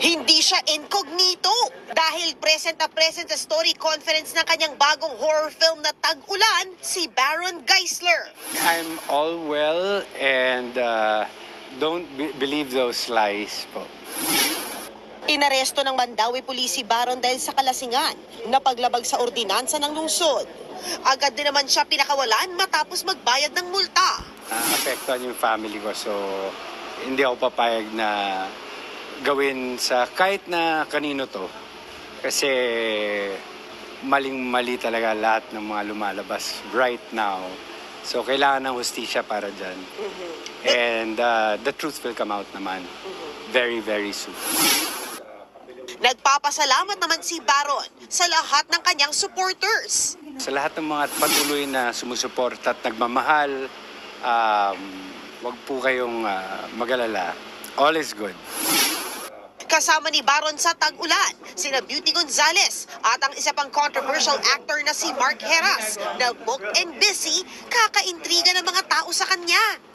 Hindi siya incognito dahil present na present sa story conference ng kanyang bagong horror film na Tag-Ulan, si Baron Geisler. I'm all well and uh, don't be- believe those lies po. Inaresto ng Mandawi Police si Baron dahil sa kalasingan na paglabag sa ordinansa ng lungsod. Agad din naman siya pinakawalan matapos magbayad ng multa. Naapektuhan yung family ko so hindi ako papayag na gawin sa kahit na kanino to. Kasi maling-mali talaga lahat ng mga lumalabas right now. So kailangan ng hustisya para dyan. And uh, the truth will come out naman very, very soon. Nagpapasalamat naman si Baron sa lahat ng kanyang supporters. Sa lahat ng mga patuloy na sumusuporta at nagmamahal, um, wag po kayong uh, magalala. All is good. Kasama ni Baron sa Tag-Ulan, sina Beauty Gonzales at ang isa pang controversial actor na si Mark Heras na booked and busy, kakaintriga ng mga tao sa kanya.